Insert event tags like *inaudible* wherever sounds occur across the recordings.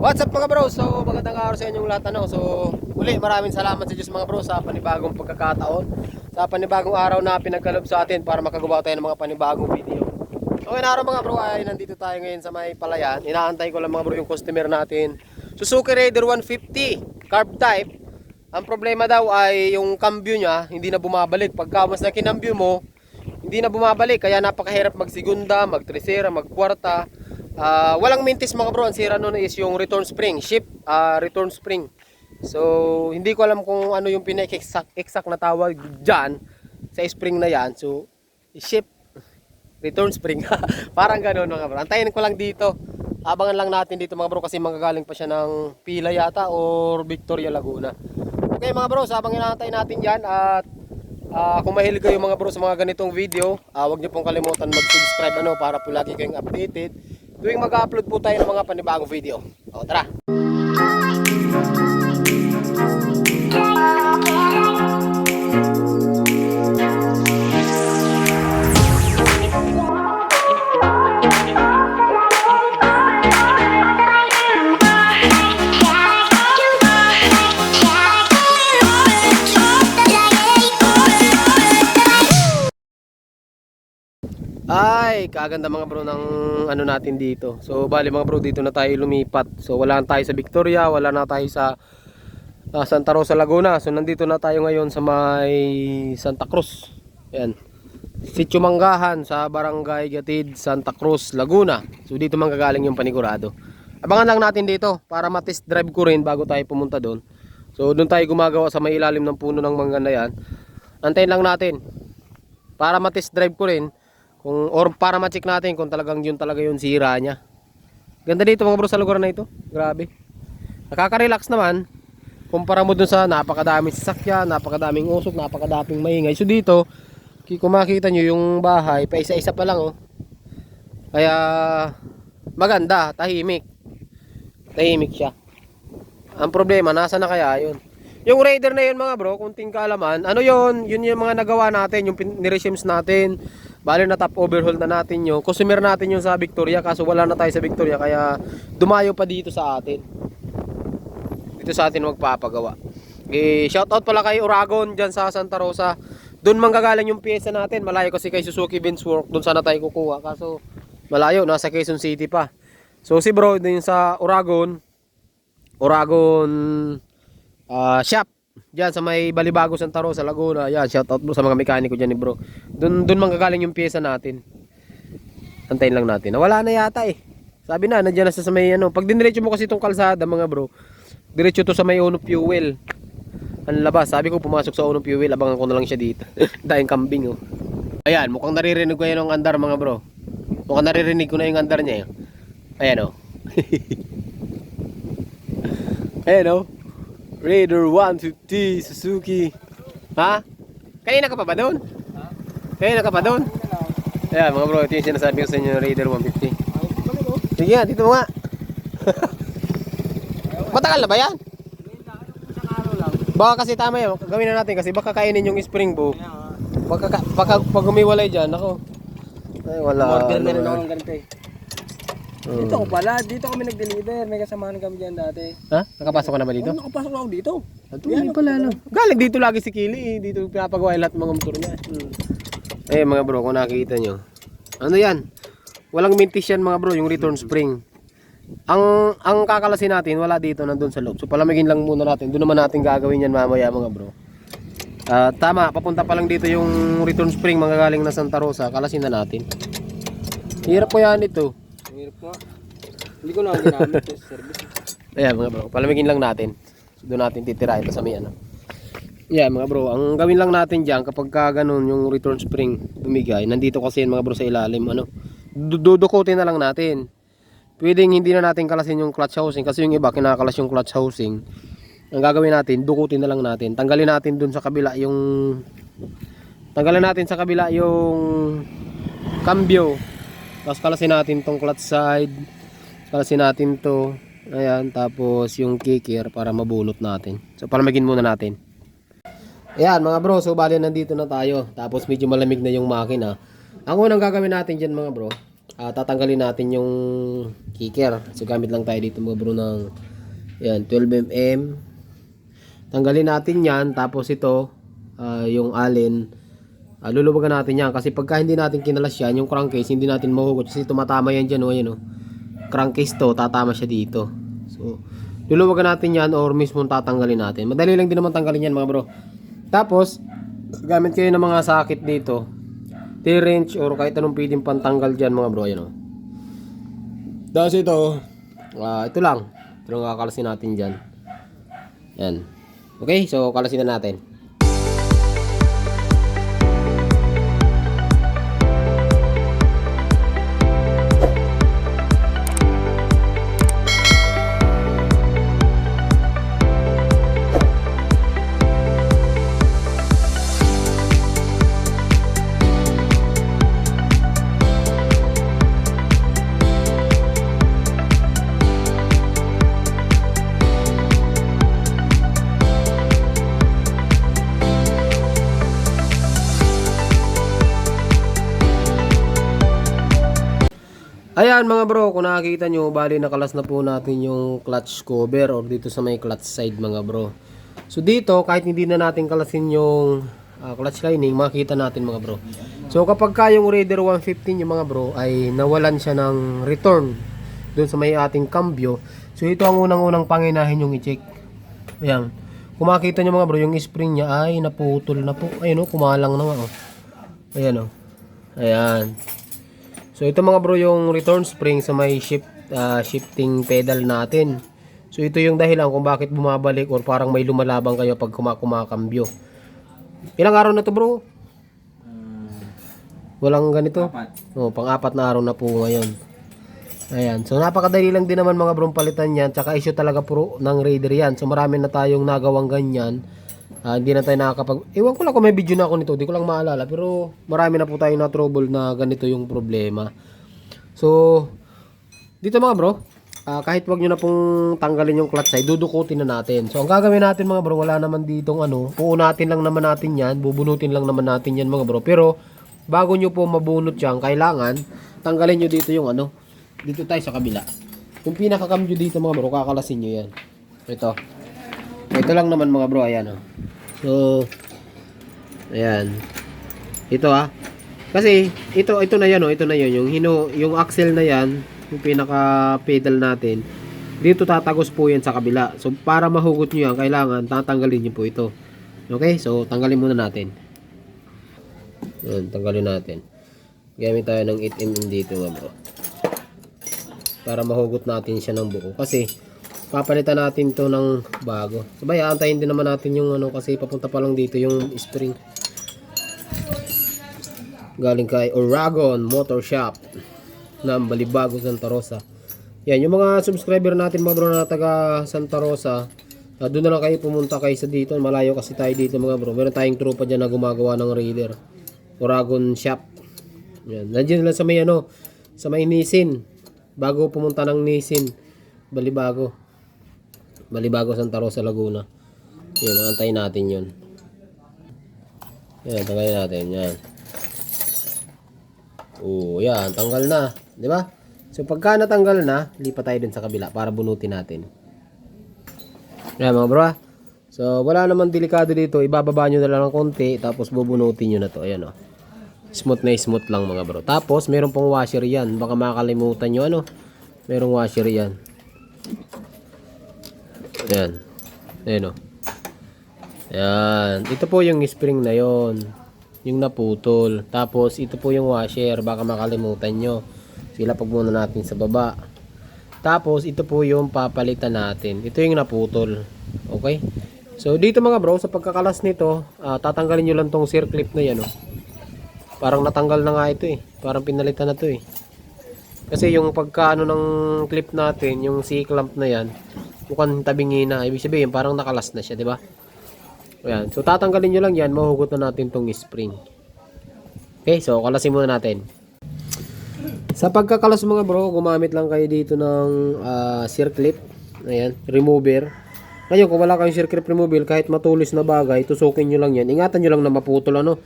What's up mga bro? So magandang araw sa inyong lahat ano. So uli maraming salamat sa Diyos mga bro sa panibagong pagkakataon. Sa panibagong araw na pinagkalob sa atin para makagawa tayo ng mga panibagong video. So ngayon araw mga bro ay nandito tayo ngayon sa may palayan. Inaantay ko lang mga bro yung customer natin. Suzuki Raider 150 carb type. Ang problema daw ay yung cambio niya hindi na bumabalik. Pagka mas na kinambyo mo, hindi na bumabalik. Kaya napakahirap magsigunda, magtresera, magkwarta. Ah, walang mintis mga bro, ang sira nun is yung return spring, ship ah, return spring. So, hindi ko alam kung ano yung pinaka-exact exact na tawag dyan sa spring na yan. So, ship return spring. *laughs* Parang gano'n mga bro. Antayin ko lang dito. Abangan lang natin dito mga bro kasi magagaling pa siya ng Pila yata or Victoria Laguna. Okay mga bro, so habang inaantay natin yan at Ah, kung mahilig kayo mga bro sa mga ganitong video, ah, huwag niyo pong kalimutan mag-subscribe ano para po lagi kayong updated. Tuwing mag-upload po tayo ng mga panibagong video. O, tara. Ay, kaganda mga bro ng ano natin dito. So, bali mga bro, dito na tayo lumipat. So, wala na tayo sa Victoria, wala na tayo sa ah, Santa Rosa, Laguna. So, nandito na tayo ngayon sa may Santa Cruz. Ayan. Sitio Manggahan sa Barangay Gatid, Santa Cruz, Laguna. So, dito manggagaling yung panigurado. Abangan lang natin dito para matest drive ko rin bago tayo pumunta doon. So, doon tayo gumagawa sa may ilalim ng puno ng mangga na yan. Antayin lang natin para matest drive ko rin kung or para ma-check natin kung talagang yun talaga yung sira niya. Ganda dito mga bro sa lugar na ito. Grabe. Nakaka-relax naman. Kumpara mo dun sa napakadaming sasakyan, napakadaming usok, napakadaming maingay. So dito, kung makita nyo yung bahay, pa isa-isa pa lang oh. Kaya maganda, tahimik. Tahimik siya. Ang problema, nasa na kaya yun? Yung Raider na yun mga bro, kunting kaalaman, ano yun? Yun yung mga nagawa natin, yung niresumes natin. Bali na top overhaul na natin yung Customer natin yung sa Victoria, kaso wala na tayo sa Victoria, kaya dumayo pa dito sa atin. Dito sa atin magpapagawa. Eh, shoutout pala kay Uragon dyan sa Santa Rosa. Doon manggagaling yung pyesa natin. Malayo kasi kay Suzuki Benz Work. Doon sana tayo kukuha. Kaso malayo. Nasa Quezon City pa. So si bro din sa Uragon. Uragon ah, shop. Diyan sa may Balibago Santa Rosa, Laguna. Yan, shoutout bro sa mga mekaniko dyan ni bro. Doon doon manggagaling yung pyesa natin. Antayin lang natin. Wala na yata eh. Sabi na, nandiyan na sa sa may ano. Pag diniretso mo kasi itong kalsada mga bro, diretso to sa may Uno Fuel. Ang labas, sabi ko pumasok sa Uno Fuel, abangan ko na lang siya dito. *laughs* Dahil kambing oh. Ayan, mukhang naririnig ko yun ang andar mga bro. Mukhang naririnig ko na yung andar niya. eh. Ayan oh. *laughs* Ayan oh. Raider 150 Suzuki. Ha? Kanina ka pa ba doon? Kanina ka pa doon? Ayan mga bro, ito yung sinasabi ko sa inyo Raider 150. Sige nga, dito mo nga. *laughs* Matagal na ba yan? Baka kasi tama yun, gawin na natin kasi baka kainin yung spring bow. Baka, ka- baka pag humiwalay dyan, ako. Ay, wala. Order na rin ako ng ganito eh. Hmm. Dito ako pala, dito kami nag-deliver. May kasamahan kami dyan dati. Ha? Nakapasok ka na ba dito? Oo, nakapasok na ako dito. Ito, yan pala, no? Galing dito lagi si Kili, eh. Dito pinapagawa lahat ng mga motor niya. Hmm. Eh, mga bro, kung nakikita nyo. Ano yan? Walang mintis yan, mga bro, yung return spring. Ang ang kakalasin natin, wala dito, nandun sa loob. So, palamigin lang muna natin. Doon naman natin gagawin yan mamaya, mga bro. Ah, tama, papunta pa lang dito yung return spring, mga galing na Santa Rosa. Kalasin na natin. Hirap po yan ito. Ang. Hindi ko na ginamit yung service. Ayan mga bro, palamigin lang natin. So, doon natin titirahin ito sa may ano. Yeah mga bro, ang gawin lang natin dyan kapag ka yung return spring bumigay, nandito kasi yan mga bro sa ilalim, ano, du- dudukutin na lang natin. Pwedeng hindi na natin kalasin yung clutch housing kasi yung iba kinakalas yung clutch housing. Ang gagawin natin, dukutin na lang natin. Tanggalin natin dun sa kabila yung tanggalin natin sa kabila yung cambio. Tapos kalasin natin tong clutch side. Kalasin natin to. Ayan, tapos yung kicker para mabulot natin. So palamigin muna natin. Ayan mga bro, so bali nandito na tayo. Tapos medyo malamig na yung makina. Ang unang gagawin natin dyan mga bro, ah, tatanggalin natin yung kicker. So gamit lang tayo dito mga bro ng yan, 12mm. Tanggalin natin yan. Tapos ito, ah, yung allen, ah, luluwagan natin yan. Kasi pagka hindi natin kinalas yan, yung crankcase, hindi natin mahugot. Kasi tumatama yan dyan, o yan o. Crankcase to, tatama siya dito. So, luluwagan natin yan or mismo tatanggalin natin. Madali lang din naman tanggalin yan mga bro. Tapos, gamit kayo ng mga sakit dito. T-wrench or kahit anong pwedeng pantanggal dyan mga bro. Yan o. Tapos ito, ah, ito lang. Ito lang kakalasin natin dyan. Yan. Okay, so kalasin na natin. Ayan mga bro, kung nakikita nyo, bali nakalas na po natin yung clutch cover or dito sa may clutch side mga bro. So dito, kahit hindi na natin kalasin yung ah, clutch lining, makita natin mga bro. So kapag ka yung Raider 115 yung mga bro, ay nawalan siya ng return doon sa may ating cambio. So ito ang unang-unang panginahin yung i-check. Ayan. Kung makita nyo mga bro, yung spring niya ay naputol na po. Ayun o, kumalang na nga oh. Ayan o. Ayan. So ito mga bro yung return spring sa may shift ah, shifting pedal natin. So ito yung dahilan kung bakit bumabalik or parang may lumalabang kayo pag kuma kumakambyo. Ilang araw na to bro? Walang ganito? Apat. Oh, pang-apat na araw na po ngayon. Ayan. So napakadali lang din naman mga bro palitan yan. Tsaka issue talaga puro ng Raider yan. So marami na tayong nagawang ganyan. Ah, hindi na tayo nakakapag... Ewan ko lang kung may video na ako nito. Hindi ko lang maalala. Pero marami na po tayong na trouble na ganito yung problema. So, dito mga bro, ah, kahit wag nyo na pong tanggalin yung clutch side, dudukutin na natin. So, ang gagawin natin mga bro, wala naman ditong ano, uunatin lang naman natin yan, bubunutin lang naman natin yan mga bro. Pero, bago nyo po mabunot yan, kailangan, tanggalin nyo dito yung ano, dito tayo sa kabila. Yung pinakakambyo dito mga bro, kakalasin nyo yan. Ito. Ito lang naman mga bro, ayan oh. So, ayan. Ito ah. Kasi ito ito na yan oh, ito na yan yung hino yung axle na yan, yung pinaka pedal natin. Dito tatagos po yan sa kabila. So para mahugot niyo yan, kailangan tatanggalin niyo po ito. Okay? So tanggalin muna natin. Yan, tanggalin natin. Gamit tayo ng 8mm dito mga bro. Para mahugot natin siya ng buo. Kasi papalitan natin to ng bago. Sabay, aantayin din naman natin yung ano kasi papunta pa lang dito yung spring. Galing kay Oragon Motor Shop ng Balibago, Santa Rosa. Yan, yung mga subscriber natin mga bro na taga Santa Rosa, ah, doon na lang kayo pumunta kaysa dito. Malayo kasi tayo dito mga bro. Meron tayong tropa dyan na gumagawa ng Raider. Oragon Shop. Yan, nandiyan lang sa may ano, sa may Nisin. Bago pumunta ng Nisin, Balibago. Balibago, Santa Rosa, Laguna. Yan, antayin natin yun. Yan, tanggalin natin. Yan. Oo, yan. Tanggal na. Di ba? So, pagka natanggal na, lipat tayo dun sa kabila para bunutin natin. Yan, mga bro. ah. So, wala naman delikado dito. Ibababa nyo na lang ng konti, tapos bubunutin nyo na to. Ayan, oh. Smooth na smooth lang, mga bro. Tapos, meron pong washer yan. Baka makalimutan nyo, ano. Merong washer yan. Ayan. Ayan, oh. Ayan. Ito po yung spring na yon Yung naputol. Tapos, ito po yung washer. Baka makalimutan nyo. Sila pag muna natin sa baba. Tapos, ito po yung papalitan natin. Ito yung naputol. Okay? So, dito mga bro, sa pagkakalas nito, ah, tatanggalin nyo lang tong circlip na yan, oh. Parang natanggal na nga ito eh. Parang pinalitan na to eh. Kasi yung pagkaano ng clip natin, yung C-clamp na yan, mukhang tabingi na. Ibig sabihin, parang nakalas na siya, di ba? Ayan. So, tatanggalin nyo lang yan, mahugot na natin tong spring. Okay, so, kalasin muna natin. Sa pagkakalas mga bro, gumamit lang kayo dito ng ah, circlip. Ayan, remover. Ngayon, kung wala kayong circlip remover, kahit matulis na bagay, tusukin nyo lang yan. Ingatan nyo lang na maputol, ano.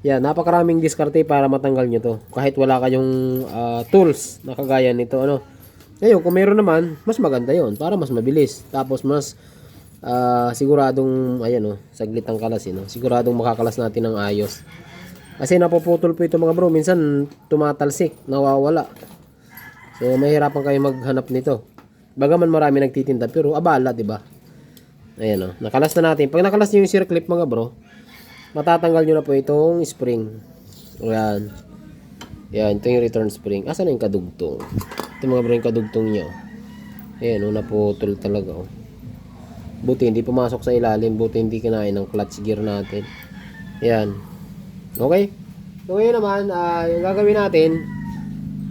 Yan, napakaraming diskarte para matanggal nyo to. Kahit wala kayong ah, tools na kagaya nito. Ano. Ngayon, kung meron naman, mas maganda yon para mas mabilis. Tapos mas ah, siguradong, ayan o, saglit ang kalas. eh, no? Siguradong makakalas natin ng ayos. Kasi napuputol po ito mga bro. Minsan tumatalsik, nawawala. So mahirapan kayo maghanap nito. Bagaman marami nagtitinda pero abala, 'di ba? Ayan oh, nakalas na natin. Pag nakalas niyo yung circlip mga bro, matatanggal niyo na po itong spring. Ayan. Yan, ito yung return spring. Asan na yung kadugtong? Ito mga bro yung kadugtong niya. oh. Ayan, oh, naputol talaga oh. Buti hindi pumasok sa ilalim, buti hindi kinain ng clutch gear natin. Ayan. Okay? So ngayon naman, ah, yung gagawin natin,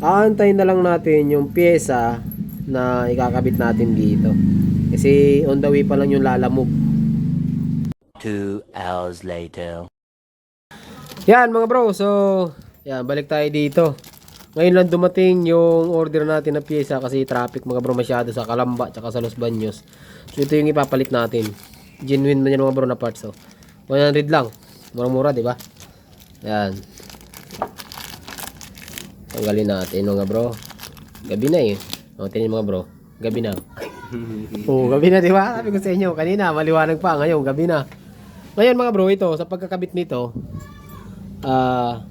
aantayin na lang natin yung pyesa na ikakabit natin dito. Kasi on the way pa lang yung lalamove. Two hours later. Yan mga bro, so yan, balik tayo dito. Ngayon lang dumating yung order natin na pyesa kasi traffic mga bro masyado sa Kalamba at sa Los Baños. So ito yung ipapalit natin. Genuine man yan mga bro na parts. So, 100 lang. Mura-mura, di ba? Yan. Tanggalin natin mga bro. Gabi na eh. O, tingnan mga bro. Gabi na. *laughs* Oo, gabi na, di ba? Sabi ko sa inyo, kanina, maliwanag pa. Ngayon, gabi na. Ngayon mga bro, ito, sa pagkakabit nito, ah,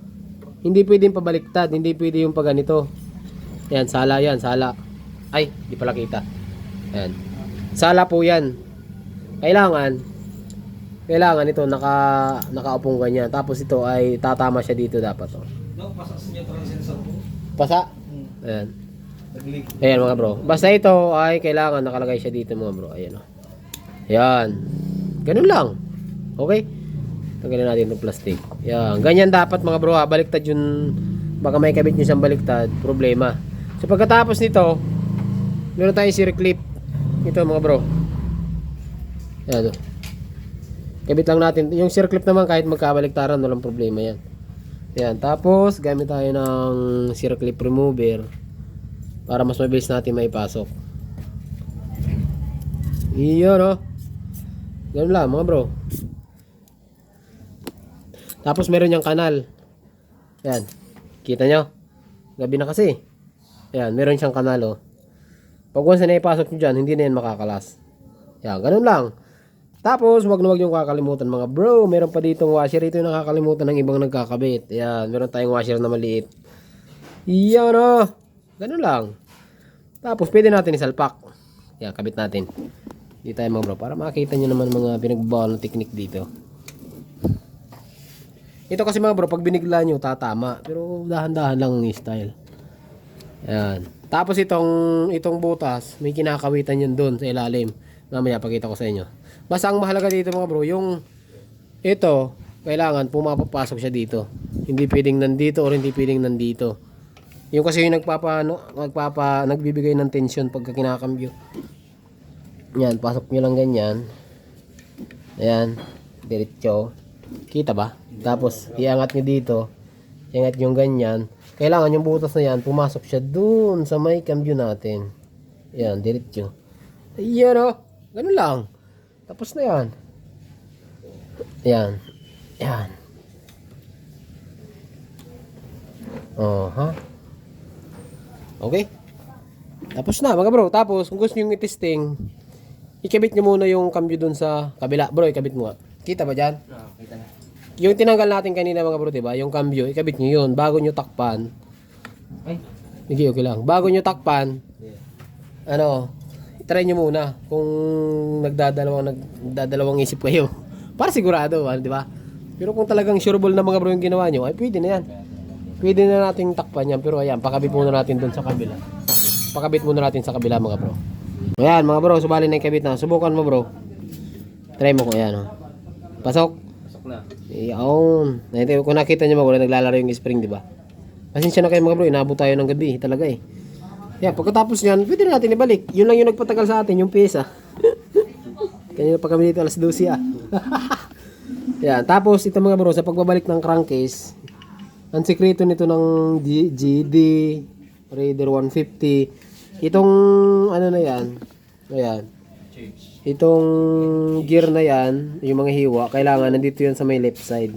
hindi pwedeng pabaliktad, hindi pwede yung pag ganito. Yan, sala yan, sala. Ay, di pala kita. Yan. Sala po yan. Kailangan, kailangan ito, naka, nakaupong ganyan. Tapos ito ay tatama siya dito dapat. Oh. No, pasak sa niya transensor po. Pasa? Ayan. Naglig. Ayan mga bro. Basta ito ay kailangan nakalagay siya dito mga bro. Ayan o. Ayan. Ganun lang. Okay? Tanggalin natin itong plastic. Ayan. Ganyan dapat mga bro ha. Baliktad yun. Baka may kabit nyo siyang baliktad. Problema. So pagkatapos nito, meron tayong circlip. Ito mga bro. Ayan o. Kabit lang natin. Yung circlip naman kahit magkabaliktaran, walang problema yan. Ayan. Tapos, gamit tayo ng circlip remover para mas mabilis natin maipasok. Iyon oh. Ganun lang mga bro. Tapos meron yung kanal. Yan. Kita nyo? Gabi na kasi. Yan. Meron siyang kanal oh. Pag once na ipasok nyo dyan, hindi na yan makakalas. Yan. Ganun lang. Tapos, wag na wag yung kakalimutan mga bro. Meron pa ditong washer. Ito yung nakakalimutan ng ibang nagkakabit. Yan. Meron tayong washer na maliit. Yan oh. Ganun lang. Tapos, pwede natin isalpak. Yan, kabit natin. Dito tayo mga bro. Para makita nyo naman mga pinagbawal na technique dito. Ito kasi mga bro, pag binigla nyo, tatama. Pero dahan-dahan lang ang style. Yan. Tapos itong, itong butas, may kinakawitan yun doon sa ilalim. Mamaya, pakita ko sa inyo. Basta ang mahalaga dito mga bro, yung ito, kailangan pumapapasok siya dito. Hindi pwedeng nandito or hindi pwedeng nandito. Yung kasi yung nagpapa, ano, nagpapa, nagbibigay ng tension pagka kinakambyo. Yan, pasok nyo lang ganyan. Ayan, diretso. Kita ba? Tapos, iangat nyo dito. Iangat nyo ganyan. Kailangan yung butas na yan, pumasok siya dun sa may cambio natin. Yan, diretso. Ayan o. Ganun lang. Tapos na yan. Yan. Yan. Oh, ha? Okay? Tapos na, mga bro. Tapos, kung gusto nyo i-testing, ikabit nyo muna yung cambio dun sa kabila. Bro, ikabit mo nga. Kita ba dyan? Ah, kita na. Yung tinanggal natin kanina mga bro, diba? Yung cambio, ikabit nyo yun. Bago nyo takpan. Ay. Sige, okay lang. Bago nyo takpan, Yeah. ano, try nyo muna kung nagdadalawang, nagdadalawang isip kayo. *laughs* Para sigurado, ano, di ba? Pero kung talagang sureball na mga bro yung ginawa nyo, ay pwede na yan. Pwede na nating takpan yan. Pero ayan, pakabit muna natin dun sa kabila. Pakabit muna natin sa kabila mga bro. Ayan mga bro, subali na yung kabit na. Subukan mo bro. Try mo ko, ayan. Oh. Pasok. Pasok na. Iyon. Ito, kung nakita nyo mga wala naglalaro yung spring, di ba? Pasensya na kayo mga bro, inabot tayo ng gabi talaga eh. Yan, pagkatapos yan, pwede na natin ibalik. Yun lang yung nagpatagal sa atin, yung pyesa. *laughs* Kanina pa kami dito alas 12 ah. *laughs* yan, tapos ito mga bro, sa pagbabalik ng crankcase, ang sekreto nito ng G- GD Raider 150, itong ano na yan, ayan, Change. Itong gear na yan, yung mga hiwa, kailangan nandito yan sa may left side.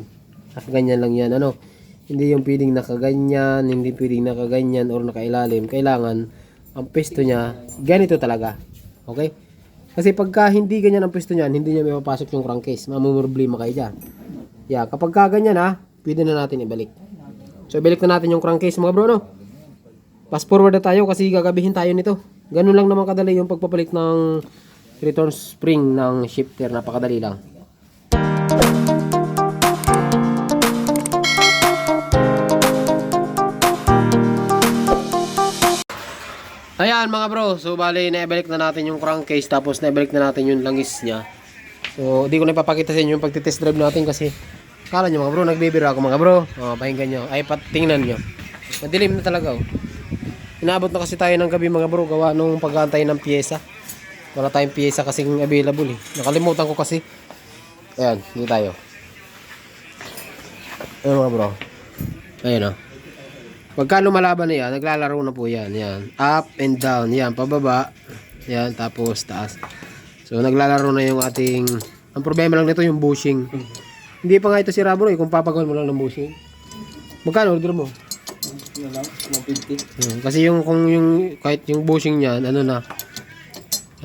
Nakaganyan lang yan. Ano? Hindi yung pwedeng nakaganyan, hindi pwedeng nakaganyan or nakailalim. Kailangan, ang pesto niya, ganito talaga. Okay? Kasi pagka hindi ganyan ang pwesto niyan, hindi niya may mapasok yung crankcase. Mamumroblema kayo dyan. Yeah, kapag ka ganyan ha, pwede na natin ibalik. So, ibalik na natin yung crankcase mga bro, no? Fast forward na tayo kasi gagabihin tayo nito. Ganun lang naman kadali yung pagpapalit ng return spring ng shifter. Napakadali lang. Ayan mga bro, so bali naibalik na natin yung crankcase tapos naibalik na natin yung langis niya. So di ko na ipapakita sa inyo yung pagtitest drive natin kasi kala nyo mga bro, nagbibiro ako mga bro. Oh, pakinggan nyo, ay patingnan nyo. Madilim na talaga oh. Inaabot na kasi tayo ng gabi mga bro, gawa nung pag-aantay ng pyesa. Wala tayong pyesa kasing available eh. Nakalimutan ko kasi. Ayan, dito tayo. Ayan mga bro. Ayan oh. Pagka lumalaban na yan, naglalaro na po yan. Yan. Up and down. Yan. Pababa. Yan. Tapos taas. So, naglalaro na yung ating... Ang problema lang nito yung bushing. Hindi pa nga ito si Rabo eh, kung papagawin mo lang ng bushing. Magkano order mo? Ano lang? 150. Hmm, Kasi yung kung yung kahit yung bushing niyan, ano na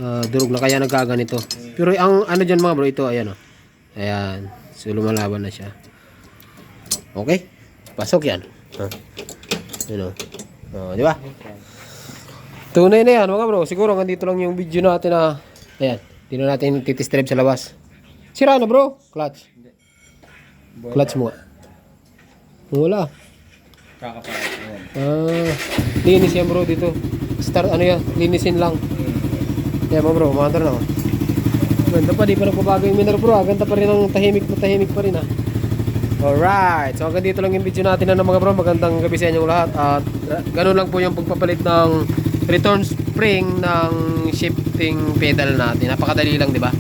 ah, durog na kaya nagkaganito. Pero ang ano diyan mga bro, ito ayan oh. Ayan. So lumalaban na siya. Okay? Pasok yan. Ha. Ano? Oh, di ba? Tunay na yan mga bro. Siguro nandito lang yung video natin na ayan. Dito natin titest drive sa labas. Sira na bro. Clutch. Clutch mo. Wala. Kakapalit. Ah, linis yan bro dito. Start ano yan, linisin lang. Yan mo bro, maandar na. oh. Ganda pa, di pa nagbabago yung minor bro. ah. Ganda pa rin ang tahimik na tahimik pa rin ah. Alright, so hanggang dito lang yung video natin na mga bro. Magandang gabi sa inyong lahat. At ganun lang po yung pagpapalit ng return spring ng shifting pedal natin. Napakadali lang, di ba?